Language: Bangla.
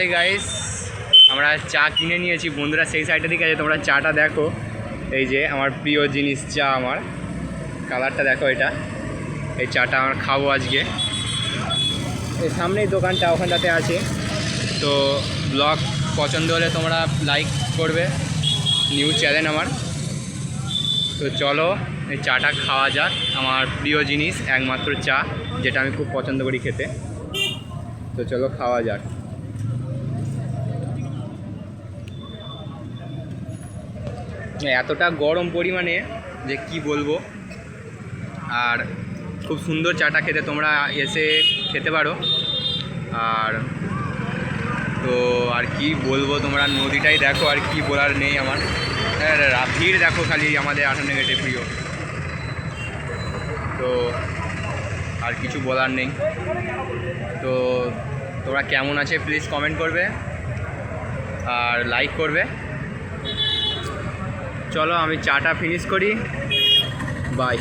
গাইস আমরা চা কিনে নিয়েছি। বন্ধুরা সেই সাইডটা দিকে আছে, তোমরা চাটা দেখো। এই যে আমার প্রিয় জিনিস চা আমার। কালারটা দেখো এটা। এই চাটা আমার খাব আজকে। এই সামনেই দোকানটা, ওখানটাতে আছে। তো ব্লগ পছন্দ হলে তোমরা লাইক করবে। নিউ চ্যানেল আমার। তো চলো, এই চাটা খাওয়া যাক। আমার প্রিয় জিনিস, একমাত্র চা, যেটা আমি খুব পছন্দ করি খেতে। তো চলো খাওয়া যাক। এতটা গরম পরিমাণে যে কি বলব। আর খুব সুন্দর চাটা খেতে তোমরা এসে খেতে পারো। আর তো আর কি বলব তোমরা নদীটাই দেখো আর কি বলার নেই আমার। হ্যাঁ, ভিড় দেখো খালি আমাদের আঠানে গেটে প্রিয়। তো আর কিছু বলার নেই। তো তোমরা কেমন আছে প্লিজ কমেন্ট করবে। আর লাইক করবে। চলো আমি চাটা ফিনিশ করি। বাই